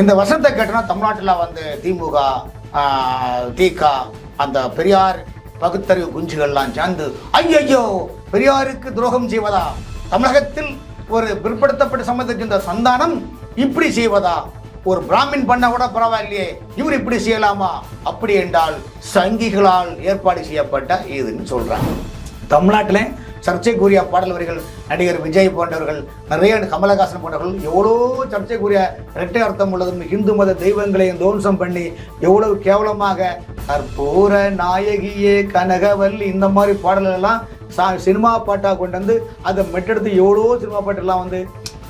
இந்த வசந்த கேட்டனா தமிழ்நாட்டில் வந்து திமுக திக அந்த பெரியார் பகுத்தறிவு குஞ்சுகள்லாம் சேர்ந்து ஐயையோ பெரியாருக்கு துரோகம் செய்வதா? தமிழகத்தில் ஒரு பிற்படுத்தப்பட்ட சம்பந்தத்தின் சந்தானம் இப்படி செய்வதா? ஒரு பிராமின் பண்ண கூட பரவாயில்லையே இவர் இப்படி செய்யலாமா? அப்படி என்றால் சங்கிகளால் ஏற்பாடு செய்யப்பட்ட இதுன்னு சொல்றாங்க. தமிழ்நாட்டிலே சர்ச்சைக்குரிய பாடல் வரிகள் நடிகர் விஜய் போன்றவர்கள் நிறைய கமலஹாசன் போன்றவர்கள் எவ்வளோ சர்ச்சைக்குரிய இரட்டை அர்த்தம் உள்ளதும் இந்து மத தெய்வங்களையும் தோன்சம் பண்ணி எவ்வளவு கேவலமாக கற்பூர நாயகியே கனகவல்லி இந்த மாதிரி பாடல்கள் எல்லாம் சா சினிமா பாட்டாக கொண்டு வந்து அதை மெட்டெடுத்து எவ்வளோ சினிமா பாட்டெல்லாம் வந்து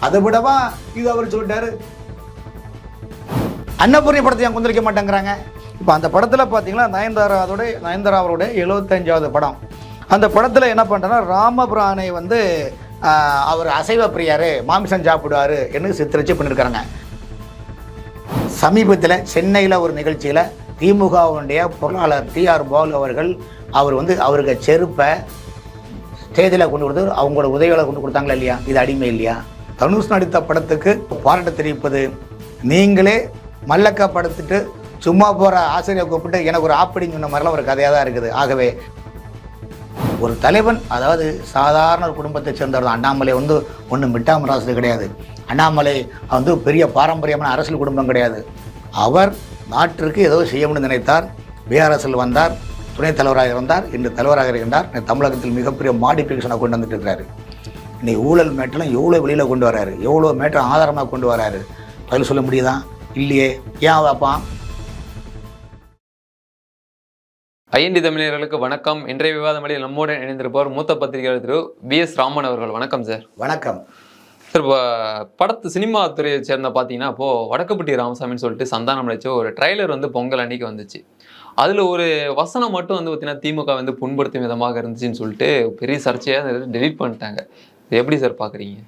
அதை விடவா இது அவர் சொல்லிட்டாரு. அன்னபூர்ணி படத்தை ஏன் குந்திரிக்க மாட்டேங்கிறாங்க? இப்போ அந்த படத்தில் பார்த்தீங்கன்னா நயன்தாராவோட நயன்தாரா அவருடைய எழுபத்தஞ்சாவது படம். அந்த படத்தில் என்ன பண்ணுறேன்னா ராமபிரானை வந்து அவர் அசைவ பிரியார் மாமிசம் சாப்பிடுவார் என்று சித்தரிச்சு பண்ணியிருக்காங்க சமீபத்தில் சென்னையில் ஒரு நிகழ்ச்சியில் திமுகவுடைய பொருளாளர் டிஆர் போல் அவர்கள் அவர் வந்து அவருக்கு செருப்பை ஸ்டேஜில் கொண்டு கொடுத்து அவங்களோட உதவியில் கொண்டு கொடுத்தாங்களா இல்லையா? இது அடிமை இல்லையா? தனுஷ் நடித்த படத்துக்கு பாராட்டு தெரிவிப்பது. நீங்களே மல்லக்கா படுத்துட்டு சும்மா போகிற ஆசிரியரை கூப்பிட்டு எனக்கு ஒரு ஆப்படின்னு சொன்ன மாதிரிலாம் ஒரு கதையாக தான் இருக்குது. ஆகவே ஒரு தலைவன் அதாவது சாதாரண ஒரு குடும்பத்தை சேர்ந்தவர் தான். அண்ணாமலை வந்து ஒன்றும் மிட்டாம ராசு கிடையாது. அண்ணாமலை வந்து பெரிய பாரம்பரியமான அரசியல் குடும்பம் கிடையாது. அவர் நாட்டிற்கு ஏதோ செய்யணும்னு நினைத்தார். பிஆர்எஸில் வந்தார் துணைத் தலைவராக இருந்தார் இன்று தலைவராக இருக்கின்றார். தமிழகத்தில் மிகப்பெரிய மாடிஃபிகேஷனாக கொண்டு வந்துட்டு இருக்கிறாரு இன்னைக்கு ஊழல் மேட்டெல்லாம் எவ்வளோ வெளியில் கொண்டு வராரு? எவ்வளோ மேட்டர் ஆதாரமாக கொண்டு வராரு? பதில் சொல்ல முடியுதா? இல்லையே. ஏன் வாப்பான் ஐஎன்டி தமிழர்களுக்கு வணக்கம். இன்றைய விவாத மலையில் நம்மோடு இணைந்திருப்பவர் மூத்த பத்திரிகையாளர் திரு பி எஸ் ராமன் அவர்கள். வணக்கம் சார் வணக்கம். சார் இப்போ படத்து சினிமா துறையை சேர்ந்த பார்த்தீங்கன்னா இப்போ வடக்குப்பட்டி ராமசாமின்னு சொல்லிட்டு சந்தானம் நடிச்ச ஒரு ட்ரைலர் வந்து பொங்கல் அன்னைக்கு வந்துச்சு. அதில் ஒரு வசனம் மட்டும் வந்து பார்த்தீங்கன்னா திமுக வந்து புண்படுத்தும் விதமாக இருந்துச்சுன்னு சொல்லிட்டு பெரிய சர்ச்சையாக டெலீட் பண்ணிட்டாங்க. இது எப்படி சார் பார்க்குறீங்க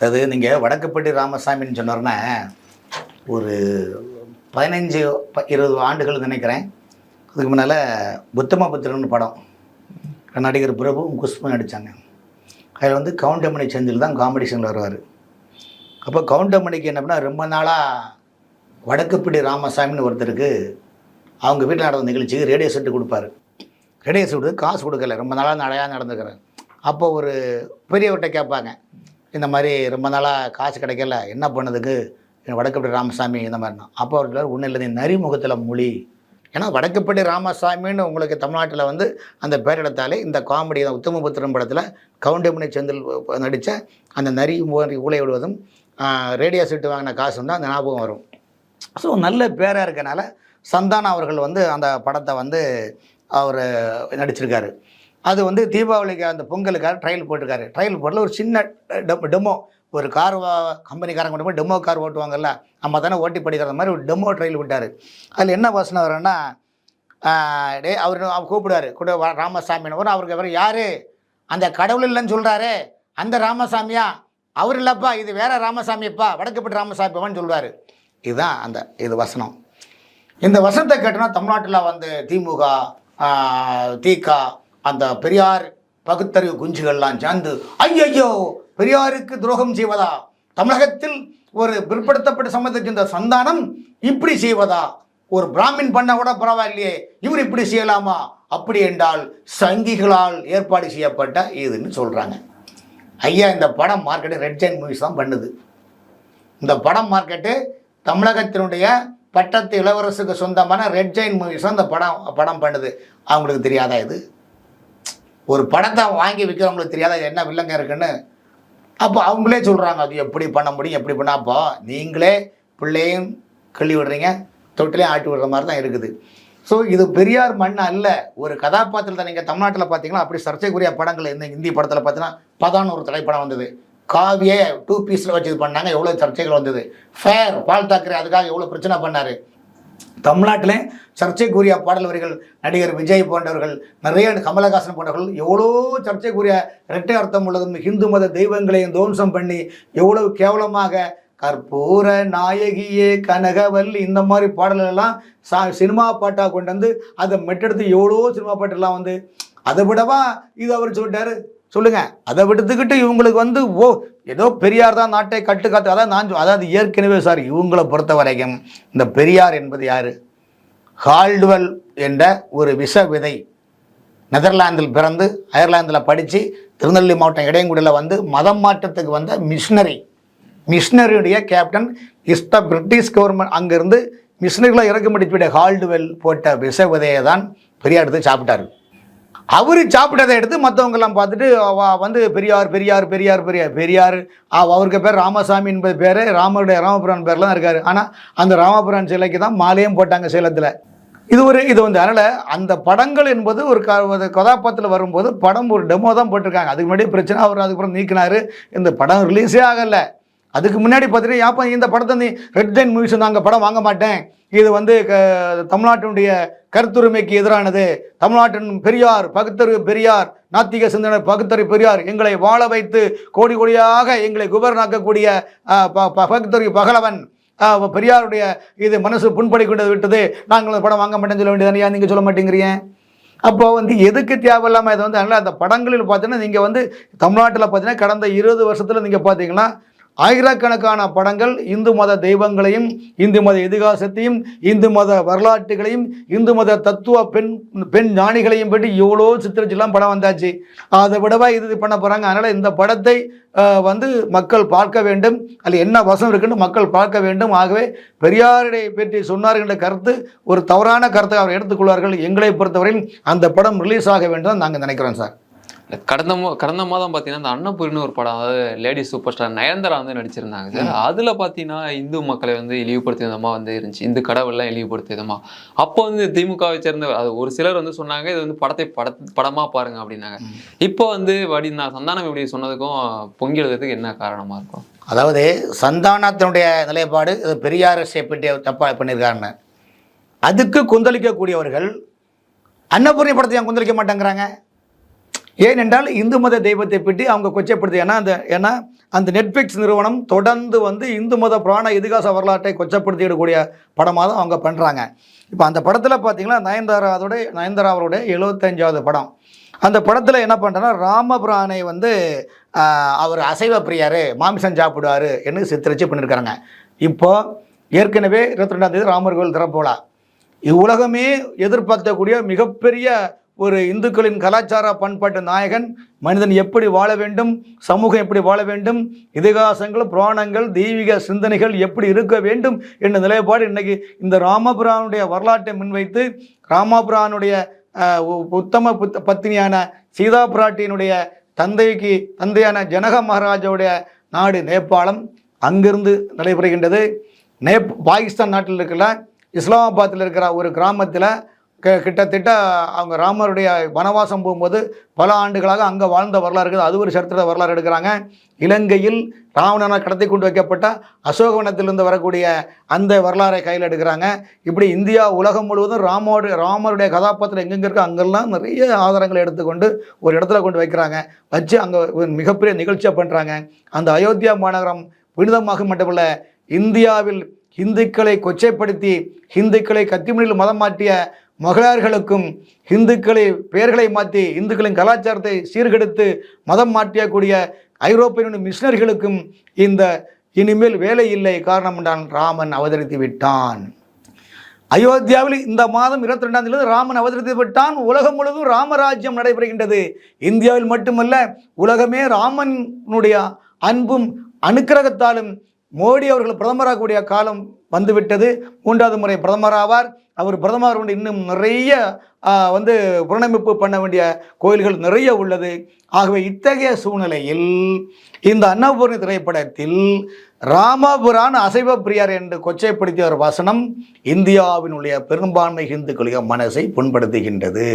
அது நீங்கள் வடக்குப்பட்டி ராமசாமின்னு சொன்னார்னா ஒரு பதினஞ்சு இருபது ஆண்டுகள் நினைக்கிறேன். அதுக்கு முன்னால் புத்தமபுத்திரன் படம். நடிகர் பிரபுவும் குஷ்பு நடித்தாங்க அதில் வந்து கவுண்டமணி செந்தில் தான் காம்படிஷனில் வருவார். அப்போ கவுண்டமணிக்கு என்ன பண்ணால் ரொம்ப நாளாக வடக்குப்பிடி ராமசாமின்னு ஒருத்தருக்கு அவங்க வீட்டில் நடந்த நிகழ்ச்சிக்கு ரேடியோ செட்டு கொடுப்பாரு. ரேடியோ செட்டு காசு கொடுக்கல. ரொம்ப நாளாக நடையாக நடந்துக்கிறேன் அப்போ ஒரு பெரியவர்கிட்ட கேட்பாங்க. இந்த மாதிரி ரொம்ப நாளாக காசு கிடைக்கல. என்ன பண்ணதுக்கு? வடக்குப்பிடி ராமசாமி இந்த மாதிரினா அப்போ அவர்கிட்ட ஒன்றும் இல்லை நீ நரிமுகத்தில் மொழி. ஏன்னா வடக்குப்பட்டி ராமசாமின்னு உங்களுக்கு தமிழ்நாட்டில் வந்து அந்த பேரிடத்தாலே இந்த காமெடி உத்தமபுத்திரன் படத்தில் கவுண்டமணி செந்தில் நடித்த அந்த நரி ஊழை விடுவதும் ரேடியோ சீட்டு வாங்கின காசும் தான் அந்த ஞாபகம் வரும். ஸோ நல்ல பேராக இருக்கனால சந்தானம் அவர்கள் வந்து அந்த படத்தை வந்து அவர் நடிச்சிருக்காரு. அது வந்து தீபாவளிக்கு அந்த பொங்கலுக்காக ட்ரையல் போட்டிருக்காரு. ட்ரையல் போட்டில் ஒரு சின்ன டெமோ ஒரு கார் கம்பெனிக்காரங்க கொண்டு போய் டெமோ கார் ஓட்டுவாங்கல்ல நம்ம தானே ஓட்டி படிக்கிற மாதிரி ஒரு டெமோ ட்ரையல் விட்டார். அதில் என்ன வசனம் வரும்னா டே அவர் அவர் கூப்பிடுவார் கூட வா- ராமசாமின்னு. வரும் அவருக்கு அவர் யார்? அந்த கடவுள் இல்லைன்னு சொல்கிறாரு அந்த ராமசாமியா? அவர் இல்லைப்பா இது வேற ராமசாமிப்பா வடக்குப்பட்டு ராமசாமிப்பான்னு சொல்லுவார். இதுதான் அந்த இது வசனம். இந்த வசனத்தை கேட்டோன்னா தமிழ்நாட்டில் வந்து திமுக தீகா அந்த பெரியார் பகுத்தறிவு குஞ்சுகள்லாம் சேர்ந்து ஐயோ பெரியாருக்கு துரோகம் செய்வதா? தமிழகத்தில் ஒரு பிற்படுத்தப்பட்ட சமூகத்தை சந்தானம் இப்படி செய்வதா? ஒரு பிராமின் பண்ண கூட பரவாயில்லையே இவர் இப்படி செய்யலாமா? அப்படி என்றால் சங்கிகளால் ஏற்பாடு செய்யப்பட்ட இதுன்னு சொல்கிறாங்க ஐயா இந்த படம் மார்க்கெட்டு ரெட் ஜெயின் மூவிஸ் தான் பண்ணுது. இந்த படம் மார்க்கெட்டு தமிழகத்தினுடைய பட்டத்து இளவரசுக்கு சொந்தமான ரெட் ஜெயின் மூவிஸ் தான் இந்த படம் படம் பண்ணுது. அவங்களுக்கு தெரியாதா இது? ஒரு படத்தை வாங்கி விற்கிறவங்களுக்கு தெரியாதா என்ன வில்லங்க இருக்குன்னு அப்போ அவங்களே சொல்கிறாங்க அது எப்படி பண்ண முடியும் எப்படி பண்ணால் அப்போ நீங்களே பிள்ளையும் கிள்ளி விடுறீங்க தொட்டிலையும் ஆட்டி விடுற மாதிரி தான் இருக்குது. ஸோ இது பெரியார் மண் அல்ல. ஒரு கதாபாத்திரத்தை நீங்கள் தமிழ்நாட்டில் பார்த்தீங்கன்னா அப்படி சர்ச்சைக்குரிய படங்கள் இந்த இந்தி படத்தில் பார்த்தீங்கன்னா பதான்னு ஒரு திரைப்படம் வந்தது. காவியை டூ பீஸில் வச்சு இது பண்ணாங்க எவ்வளோ சர்ச்சைகள் வந்தது. ஃபேர் பால் தாக்கரே அதுக்காக எவ்வளோ பிரச்சனை பண்ணார். தமிழ்நாட்டிலே சர்ச்சைக்குரிய பாடல் வரிகள் நடிகர் விஜய் போன்றவர்கள் நிறைய கமலஹாசன் போன்றவர்கள் எவ்வளோ சர்ச்சைக்குரிய இரட்டை அர்த்தம் உள்ளதும் ஹிந்து மத தெய்வங்களையும் தோன்சம் பண்ணி எவ்வளவு கேவலமாக கற்பூர நாயகியே கனகவல்லி இந்த மாதிரி பாடல்கள் எல்லாம் சா சினிமா பாட்டாக கொண்டு வந்து அதை மெட்டெடுத்து எவ்வளோ சினிமா பாட்டெல்லாம் வந்து அதை விடவா இது அவர் சொல்லிட்டாரு. சொல்லுங்க. அதை விடுத்துக்கிட்டு இவங்களுக்கு வந்து ஓ ஏதோ பெரியார் தான் நாட்டை கட்டுக்காத்து அதான் நான் அதாவது ஏற்கனவே சார் இவங்களை பொறுத்த வரைக்கும் இந்த பெரியார் என்பது யார்? ஹால்டுவெல் என்ற ஒரு விஷ விதை நெதர்லாந்தில் பிறந்து அயர்லாந்தில் படித்து திருநெல்வேலி மாவட்டம் இடையங்குடியில் வந்து மதம் மாற்றத்துக்கு வந்த missionary. மிஷினரியுடைய captain is the British government. அங்கேருந்து மிஷினரிகளை இறக்குமதி ஹால்டுவெல் போட்ட விஷ விதையை தான் பெரியார் எடுத்து சாப்பிட்டாரு. அவர் சாப்பிட்டதை எடுத்து மற்றவங்கெல்லாம் பார்த்துட்டு வந்து பெரியார் பெரியார் பெரியார் பெரியார் பெரியார். அவ- அவருக்கு பேர் ராமசாமி என்பது பேர். ராமருடைய ராமபுரான் பேர்லாம் இருக்கார். இருக்காரு ஆனால் அந்த ராமபுரான் சிலைக்கு தான் மாலையும் போட்டாங்க சேலத்தில். இது ஒரு இது வந்து அதனால் அந்த படங்கள் என்பது ஒரு க ஒரு கதாபாத்திரத்தில் வரும்போது படம் ஒரு டெமோ தான் போட்டிருக்காங்க. அதுக்கு முன்னாடி பிரச்சனை அவர் அதுக்கப்புறம் நீக்கினார். இந்த படம் ரிலீஸே ஆகலை. அதுக்கு முன்னாடி பார்த்துட்டு யாப்பா இந்த படத்தை நீ ரெட் ஜெயின் மூவிஸ் நாங்கள் படம் வாங்க மாட்டேன். இது வந்து க- தமிழ்நாட்டினுடைய கருத்துரிமைக்கு எதிரானது. தமிழ்நாட்டின் பெரியார் பகுத்தறிவு பெரியார் நாத்திக சிந்தனை பகுத்தறிவு பெரியார் எங்களை வாழ வைத்து கோடி கோடியாக எங்களை குபர்னாக்கக்கூடிய ஆஹ், ப- ப- பகுத்தறிவு பகலவன் பெரியாருடைய இது மனசு புண்படி கொண்டு விட்டது. நாங்கள் அந்த படம் வாங்க மாட்டேன்னு சொல்ல வேண்டியது ஏன் நீங்கள் சொல்ல மாட்டேங்கிறீங்க? அப்போ வந்து எதுக்கு தேவையில்லாமல் இது வந்து அதனால் அந்த படங்களில் பார்த்தீங்கன்னா நீங்கள் வந்து தமிழ்நாட்டில் பார்த்தீங்கன்னா கடந்த இருபது வருஷத்தில் நீங்கள் பார்த்தீங்கன்னா ஆயிரக்கணக்கான படங்கள் இந்து மத தெய்வங்களையும் இந்து மத இதிகாசத்தையும் இந்து மத வரலாற்றுகளையும் இந்து மத தத்துவ பெண் பெண் ஞானிகளையும் பற்றி எவ்வளோ சித்திரச்செல்லாம் படம் வந்தாச்சு. அதை விடவா இது பண்ண போகிறாங்க அதனால் இந்த படத்தை வந்து மக்கள் பார்க்க வேண்டும். அதில் என்ன வசம் இருக்குன்னு மக்கள் பார்க்க வேண்டும். ஆகவே பெரியாரை பற்றி சொன்னார்கள் என்ற கருத்து ஒரு தவறான கருத்தை அவர் எடுத்துக்கொள்வார்கள். எங்களை பொறுத்தவரையில் அந்த படம் ரிலீஸ் ஆக வேண்டும் நாங்கள் நினைக்கிறோம் சார். கடந்த கடந்த மாதம் பார்த்தீங்கன்னா இந்த அன்னபூரின்னு ஒரு படம் அதாவது லேடி சூப்பர் ஸ்டார் நயன்தாரா வந்து நடிச்சிருந்தாங்க சார். அதுல பார்த்தீங்கன்னா இந்து மக்களை வந்து இழிவுபடுத்திய விதமா வந்து இருந்துச்சு. இந்து கடவுள்லாம் இழிவுபடுத்திய விதமா. அப்போ வந்து திமுகவை சேர்ந்த அது ஒரு சிலர் வந்து சொன்னாங்க இது வந்து படத்தை பட படமா பாருங்க அப்படின்னாங்க. இப்போ வந்து வடி நான் சந்தானம் இப்படி சொன்னதுக்கும் பொங்கி எழுதுறதுக்கு என்ன காரணமா இருக்கும்? அதாவது சந்தானத்தினுடைய நிலைப்பாடு இது பெரியாரசை பற்றி தப்பாக பண்ணியிருக்காருன்னு அதுக்கு கொந்தளிக்கக்கூடியவர்கள் அன்னபூர்ணி படத்தை ஏன் கொந்தளிக்க மாட்டேங்கிறாங்க? ஏனென்றால் இந்து மத தெய்வத்தை பற்றி அவங்க கொச்சைப்படுத்தி ஏன்னா அந்த ஏன்னா அந்த நெட்ஃப்ளிக்ஸ் நிறுவனம் தொடர்ந்து வந்து இந்து மத புராண இதிகாச வரலாற்றை கொச்சப்படுத்திடக்கூடிய படமாக தான் அவங்க பண்ணுறாங்க இப்போ அந்த படத்தில் பார்த்தீங்கன்னா நயன்தாரா நயன்தாரா அவருடைய எழுபத்தஞ்சாவது படம். அந்த படத்தில் என்ன பண்ணுறேன்னா ராமபுராணை வந்து அவர் அசைவ பிரியார் மாமிசம் சாப்பிடுவார் என்று சித்தரிச்சு பண்ணியிருக்காங்க இப்போது ஏற்கனவே இருபத்தி ரெண்டாம் தேதி ராமர் கோவில் திறப்போலா இவ்வுலகமே எதிர்பார்க்கக்கூடிய மிகப்பெரிய ஒரு இந்துக்களின் கலாச்சார பண்பாட்டு நாயகன் மனிதன் எப்படி வாழ வேண்டும் சமூகம் எப்படி வாழ வேண்டும் இதிகாசங்கள் புராணங்கள் தெய்வீக சிந்தனைகள் எப்படி இருக்க வேண்டும் என்ற நிலைப்பாடு இன்றைக்கி இந்த ராமபுரானுடைய வரலாற்றை முன்வைத்து ராமபுரானுடைய உ- உத்தம புத்த பத்தினியான சீதா பிராட்டியினுடைய தந்தைக்கு தந்தையான ஜனக மகாராஜாவுடைய நாடு நேபாளம். அங்கிருந்து நடைபெறுகின்றது. நேப் பாகிஸ்தான் நாட்டில் இருக்கிற இஸ்லாமாபாத்தில் இருக்கிற ஒரு கிராமத்தில் கிட்டத்தட்ட அவங்க ராமருடைய வனவாசம் போகும்போது பல ஆண்டுகளாக அங்கே வாழ்ந்த வரலாறு இருக்குது. அது ஒரு சரித்திர வரலாறு எடுக்கிறாங்க. இலங்கையில் ராவணனால் கடத்தி கொண்டு வைக்கப்பட்ட அசோகவனத்திலிருந்து வரக்கூடிய அந்த வரலாறை கையில் எடுக்கிறாங்க. இப்படி இந்தியா உலகம் முழுவதும் ராமோடு ராமருடைய கதாபாத்திரம் எங்கெங்க இருக்கோ அங்கெல்லாம் நிறைய ஆதாரங்களை எடுத்துக்கொண்டு ஒரு இடத்துல கொண்டு வைக்கிறாங்க. வச்சு அங்கே ஒரு மிகப்பெரிய நிகழ்ச்சியாக பண்ணுறாங்க அந்த அயோத்தியா மாநகரம் புனிதமாக மட்டுமல்ல இந்தியாவில் இந்துக்களை கொச்சைப்படுத்தி இந்துக்களை கத்திமணியில் மதம் மாற்றிய மகளிர்களுக்கும் இந்துக்களை பெயர்களை மாற்றி இந்துக்களின் கலாச்சாரத்தை சீர்கெடுத்து மதம் மாற்றியக்கூடிய ஐரோப்பியனுடைய மிஷினரிகளுக்கும் இந்த இனிமேல் வேலை இல்லை. காரணம் என்றான் ராமன் அவதரித்து விட்டான். அயோத்தியாவில் இந்த மாதம் இருபத்தி ரெண்டாம் தேதி ராமன் அவதரித்து விட்டான். உலகம் முழுவதும் ராமராஜ்யம் நடைபெறுகின்றது. இந்தியாவில் மட்டுமல்ல உலகமே ராமனுடைய அன்பும் அனுக்கிரகத்தாலும் மோடி அவர்கள் பிரதமராகக்கூடிய காலம் வந்துவிட்டது. மூன்றாவது முறை பிரதமராவார். அவர் பிரதமர் இன்னும் நிறைய வந்து புனரமைப்பு பண்ண வேண்டிய கோயில்கள் நிறைய உள்ளது. ஆகவே இத்தகைய சூழ்நிலையில் இந்த அன்னபூர்ணி திரைப்படத்தில் ராமபுரான் அசைவ பிரியார் என்று கொச்சைப்படுத்திய ஒரு வசனம் இந்தியாவினுடைய பெரும்பான்மை இந்துக்களுடைய மனசை புண்படுத்துகின்றது.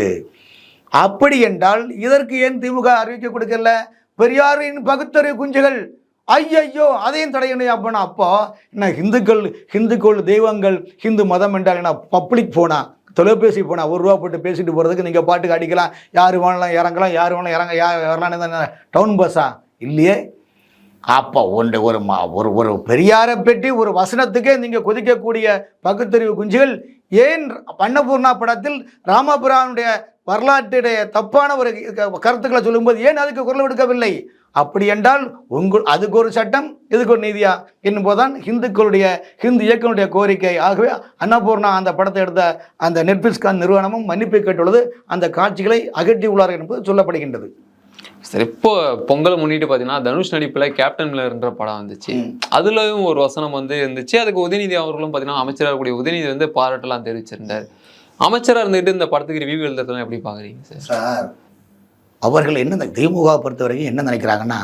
அப்படி என்றால் இதற்கு ஏன் திமுக அறிவிக்க கொடுக்கல? பெரியாரின் பகுத்தறிவு குஞ்சுகள் ஐயையோ அதையும் தடையணும் அப்படின்னா அப்போ என்ன ஹிந்துக்கள் ஹிந்துக்கள் தெய்வங்கள் ஹிந்து மதம் என்றால் என்ன? பப்ளிக் போனா தொலைபேசி போனால் ஒரு ரூபா போட்டு பேசிட்டு போகிறதுக்கு நீங்கள் பாட்டுக்கு அடிக்கலாம். யார் வேணாலும் இறங்கலாம் யார் வேணாலும் இறங்க யார் வரலாம் டவுன் பஸ்ஸா? இல்லையே. அப்போ ஒன்று ஒரு மா ஒரு ஒரு பெரியாரை பற்றி ஒரு வசனத்துக்கே நீங்கள் கொதிக்கக்கூடிய பகுத்தறிவு குஞ்சுகள் ஏன் அன்னபூர்ணா படத்தில் ராமபுரானுடைய வரலாற்றுடைய தப்பான ஒரு க- கருத்துக்களை சொல்லும்போது ஏன் அதுக்கு குரல் எடுக்கவில்லை அப்படி என்றால் உங்கள் அதுக்கு ஒரு சட்டம் இதுக்கு ஒரு நீதியா? என்பதுதான் இந்துக்களுடைய ஹிந்து இயக்கனுடைய கோரிக்கை. ஆகவே அன்னபூர்ணா அந்த படத்தை எடுத்த அந்த நெட்ஃபிளிக்ஸ்கான் நிறுவனமும் மன்னிப்பு கேட்டுள்ளது. அந்த காட்சிகளை அகற்றி உள்ளார்கள் என்பது சொல்லப்படுகின்றது. சரி இப்போ பொங்கல் முன்னிட்டு பார்த்தீங்கன்னா தனுஷ் நடிப்புல கேப்டன் மில்லர்ன்ற படம் வந்துச்சு. அதுலயும் ஒரு வசனம் வந்து இருந்துச்சு. அதுக்கு உதயநிதி அவர்களும் பார்த்தீங்கன்னா அமைச்சராக கூடிய உதயநிதி வந்து பாராட்டெல்லாம் தெரிவிச்சிருந்தார். அமைச்சராக இருந்துட்டு இந்த படத்துக்கு ரிவ்யூ எழுதுறதுலாம் எப்படி பாக்குறீங்க சார்? சார் அவர்கள் என்ன திமுகவை பொறுத்த வரைக்கும் என்ன நினைக்கிறாங்கன்னா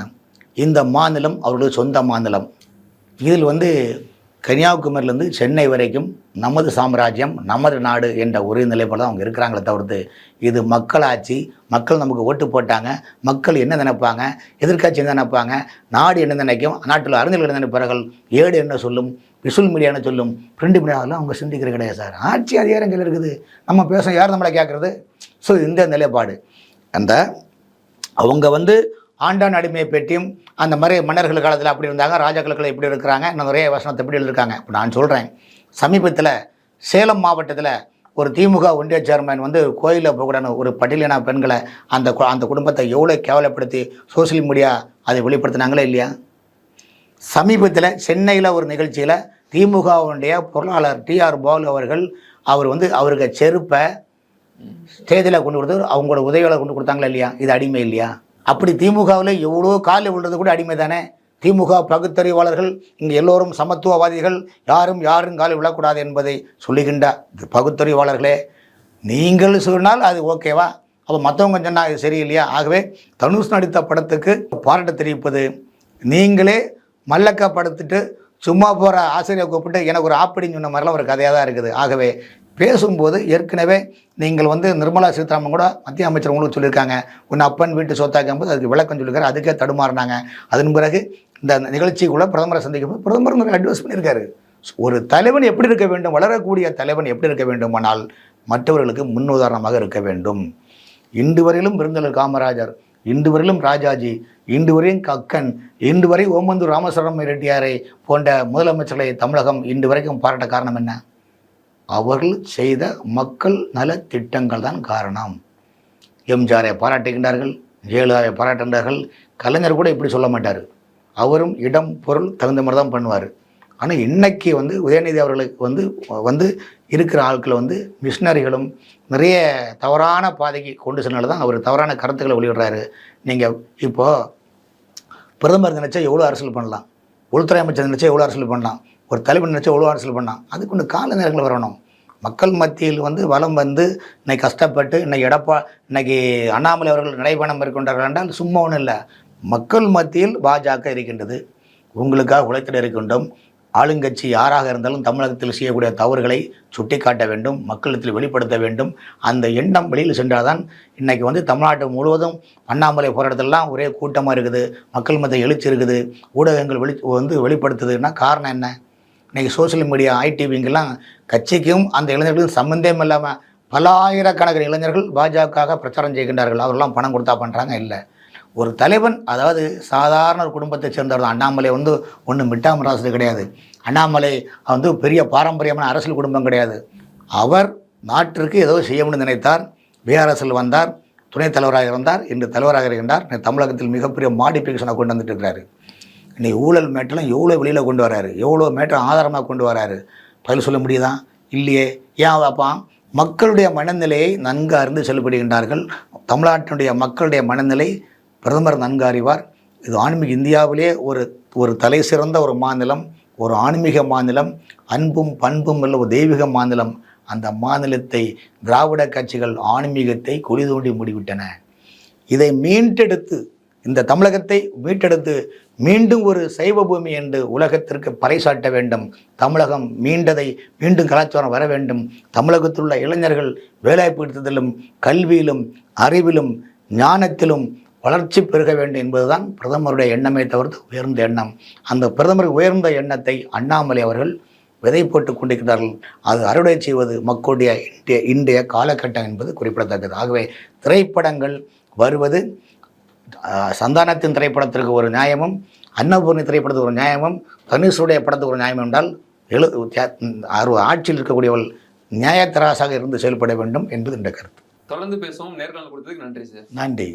இந்த மாநிலம் அவர்களுடைய சொந்த மாநிலம். இதில் வந்து கன்னியாகுமரியிலேருந்து சென்னை வரைக்கும் நமது சாம்ராஜ்யம் நமது நாடு என்ற ஒரே நிலைப்பாடு தான் அவங்க இருக்கிறாங்களே தவிர்த்து இது மக்களாட்சி மக்கள் நமக்கு ஓட்டு போட்டாங்க மக்கள் என்ன நினைப்பாங்க எதிர்கட்சி என்ன நினைப்பாங்க நாடு என்ன நினைக்கும் நாட்டில் அறிஞர்கள் என்ன நினைப்பார்கள் ஏடு என்ன சொல்லும் விசுவல் மீடியான சொல்லும் பிரிண்ட் மீடியாவெல்லாம் அவங்க சிந்திக்கிறது கிடையாது சார். ஆட்சி அதிகாரங்கள் இருக்குது. நம்ம பேச யார் நம்மளை கேட்குறது? ஸோ இந்த நிலைப்பாடு. அந்த அவங்க வந்து ஆண்டான் அடிமையை பற்றியும் அந்த மாதிரி மன்னர்கள் காலத்தில் அப்படி இருந்தாங்க ராஜாக்கள் எப்படி இருக்கிறாங்க நிறைய வசனத்தை எப்படி இருக்காங்க இப்போ நான் சொல்கிறேன் சமீபத்தில் சேலம் மாவட்டத்தில் ஒரு திமுக ஒன்றிய சேர்மன் வந்து கோயிலில் போகக்கூடாது ஒரு பட்டியலின பெண்களை அந்த அந்த குடும்பத்தை எவ்வளோ கேவலப்படுத்தி சோஷியல் மீடியா அதை வெளிப்படுத்தினாங்களே இல்லையா? சமீபத்தில் சென்னையில் ஒரு நிகழ்ச்சியில் திமுகவுடைய பொருளாளர் டிஆர் பாலு அவர்கள் அவர் வந்து அவருக்கு செருப்பை ஸ்டேஜில் கொண்டு கொடுத்து அவங்களோட உதவியாளர் கொண்டு கொடுத்தாங்களா இல்லையா? இது அடிமை இல்லையா? அப்படி திமுகவில் எவ்வளோ காலில் விழுறது கூட அடிமை தானே. திமுக பகுத்தறிவாளர்கள் இங்கே எல்லோரும் சமத்துவவாதிகள் யாரும் யாரும் காலில் விழக்கூடாது என்பதை சொல்லுகின்ற பகுத்தறிவாளர்களே நீங்கள் சொன்னால் அது ஓகேவா? அப்போ மற்றவங்க சொன்னால் அது சரியில்லையா? ஆகவே தனுஷ் நடித்த படத்துக்கு பாராட்ட தெரிவிப்பது நீங்களே மல்லக்கா படுத்துட்டு சும்மா போகிற ஆசிரியர் கூப்பிட்டு எனக்கு ஒரு ஆப்படின்னு சொன்ன மாதிரிலாம் ஒரு கதையாக தான் இருக்குது. ஆகவே பேசும்போது ஏற்கனவே நீங்கள் வந்து நிர்மலா சீதாராமன் கூட மத்திய அமைச்சர் உங்களுக்கு சொல்லியிருக்காங்க. உன் அப்பன் வீட்டு சொத்தாக்கும் போது அதுக்கு விளக்கம் சொல்லியிருக்காரு. அதுக்கே தடுமாறினாங்க. அதன் பிறகு இந்த நிகழ்ச்சிக்குள்ளே பிரதமரை சந்திக்கும் போது பிரதமர் அட்வைஸ் பண்ணியிருக்காரு. ஒரு தலைவன் எப்படி இருக்க வேண்டும்? வளரக்கூடிய தலைவன் எப்படி இருக்க வேண்டுமானால் மற்றவர்களுக்கு முன்னுதாரணமாக இருக்க வேண்டும். இன்று வரையிலும் விருந்தலர் காமராஜர் இன்று வரையிலும் ராஜாஜி இன்று வரையும் கக்கன் இன்று வரை ஓமந்தூர் ராமசுவரம் ரெட்டியாரை போன்ற முதலமைச்சர்களை தமிழகம் இன்று வரைக்கும் பாராட்ட காரணம் என்ன? அவர்கள் செய்த மக்கள் நல திட்டங்கள் தான் காரணம். எம்ஜிஆரை பாராட்டுகின்றார்கள் ஜெயலலிதாவை பாராட்டுகின்றார்கள் கலைஞர் கூட இப்படி சொல்ல மாட்டார். அவரும் இடம் பொருள் தகுந்த மாதிரி தான் பண்ணுவார். ஆனால் இன்றைக்கி வந்து உதயநிதி அவர்களுக்கு வந்து வந்து இருக்கிற ஆட்களை வந்து மிஷினரிகளும் நிறைய தவறான பாதைக்கு கொண்டு சென்றனால தான் அவர் தவறான கருத்துக்களை வெளியிடுறாரு. நீங்கள் இப்போது பிரதமர் நினச்சா எவ்வளோ அரசியல் பண்ணலாம்? உள்துறை அமைச்சர் நினச்சா எவ்வளோ அரசியல் பண்ணலாம்? ஒரு தலைவன் நினச்சா எவ்வளோ அரசியல் பண்ணான் அதுக்கு ஒன்று கால நேரங்கள் வரணும். மக்கள் மத்தியில் வந்து வலம் வந்து இன்னைக்கு கஷ்டப்பட்டு இன்னைக்கு எடப்பா இன்னைக்கு அண்ணாமலை அவர்கள் நடைபயணம் மேற்கொண்டார்கள் என்றால் சும்மா ஒன்றும் இல்லை. மக்கள் மத்தியில் பாஜக இருக்கின்றது. உங்களுக்காக உழைத்திட இருக்கின்றோம். ஆளுங்கட்சி யாராக இருந்தாலும் தமிழகத்தில் செய்யக்கூடிய தவறுகளை சுட்டிக்காட்ட வேண்டும் மக்களிடத்தில் வெளிப்படுத்த வேண்டும். அந்த எண்ணம் வெளியில் சென்றால்தான் இன்றைக்கி வந்து தமிழ்நாட்டு முழுவதும் அண்ணாமலை போராட்டத்திலலாம் ஒரே கூட்டமாக இருக்குது. மக்கள் மத்திய எழுச்சி இருக்குது. ஊடகங்கள் வெளி வந்து வெளிப்படுத்துதுன்னா காரணம் என்ன? இன்றைக்கி சோஷியல் மீடியா ஐடிவிங்கெல்லாம் கட்சிக்கும் அந்த இளைஞர்களுக்கும் சம்மந்தம் இல்லாமல் பல ஆயிரக்கணக்கான இளைஞர்கள் பாஜகவுக்காக பிரச்சாரம் செய்கின்றார்கள். அவரெல்லாம் பணம் கொடுத்தா பண்ணுறாங்க இல்லை. ஒரு தலைவன் அதாவது சாதாரண ஒரு குடும்பத்தை சேர்ந்தவர் தான். அண்ணாமலை வந்து ஒன்றும் மிட்டாமராசு கிடையாது. அண்ணாமலை வந்து பெரிய பாரம்பரியமான அரசியல் குடும்பம் கிடையாது. அவர் நாட்டிற்கு ஏதோ செய்யணும்னு நினைத்தார். பிஆர்எஸில் வந்தார். துணைத் தலைவராக இருந்தார். இன்று தலைவராக இருக்கின்றார். தமிழகத்தில் மிகப்பெரிய மாடிஃபிகேஷனை கொண்டு வந்துட்டு இருக்கிறாரு. இன்றைக்கி ஊழல் மேட்டெல்லாம் எவ்வளோ வெளியில் கொண்டு வராரு? எவ்வளோ மேட்டர் ஆதாரமாக கொண்டு வராரு? பதில் சொல்ல முடியுதா? இல்லையே. ஏன் அப்பா? மக்களுடைய மனநிலையை நன்கு அறிந்து செல்லப்படுகின்றார்கள் தமிழ்நாட்டினுடைய மக்களுடைய மனநிலை பிரதமர் நன்கு அறிவார். இது ஆன்மீக இந்தியாவிலே ஒரு ஒரு தலை சிறந்த ஒரு மாநிலம் ஒரு ஆன்மீக மாநிலம் அன்பும் பண்பும் உள்ள ஒரு தெய்வீக மாநிலம். அந்த மாநிலத்தை திராவிட கட்சிகள் ஆன்மீகத்தை கொடி தோண்டி மூடிவிட்டன. இதை மீட்டெடுத்து இந்த தமிழகத்தை மீட்டெடுத்து மீண்டும் ஒரு சைவ பூமி என்று உலகத்திற்கு பறைசாட்ட வேண்டும். தமிழகம் மீண்டதை மீண்டும் கலாச்சாரம் வர வேண்டும். தமிழகத்தில் உள்ள இளைஞர்கள் வேலைப்படுத்துதலும் கல்வியிலும் அறிவிலும் ஞானத்திலும் வளர்ச்சி பெருக வேண்டும் என்பதுதான் பிரதமருடைய எண்ணமே தவிர்த்து உயர்ந்த எண்ணம். அந்த பிரதமர் உயர்ந்த எண்ணத்தை அண்ணாமலை அவர்கள் விதை போட்டு கொண்டிருக்கிறார்கள். அது அறுவடை செய்வது மக்களுடைய இன்றைய இன்றைய காலகட்டம் என்பது குறிப்பிடத்தக்கது. ஆகவே திரைப்படங்கள் வருவது சந்தானத்தின் திரைப்படத்திற்கு ஒரு நியாயமும் அன்னபூர்ணி திரைப்படத்துக்கு ஒரு நியாயமும் தனுஷுடைய படத்துக்கு ஒரு நியாயம் என்றால் எழு ஆட்சியில் இருக்கக்கூடியவள் நியாயத்தராசாக இருந்து செயல்பட வேண்டும் என்பது இந்த கருத்து. தொடர்ந்து பேசுவோம். நேர்காணல் கொடுத்ததுக்கு நன்றி சார். நன்றி.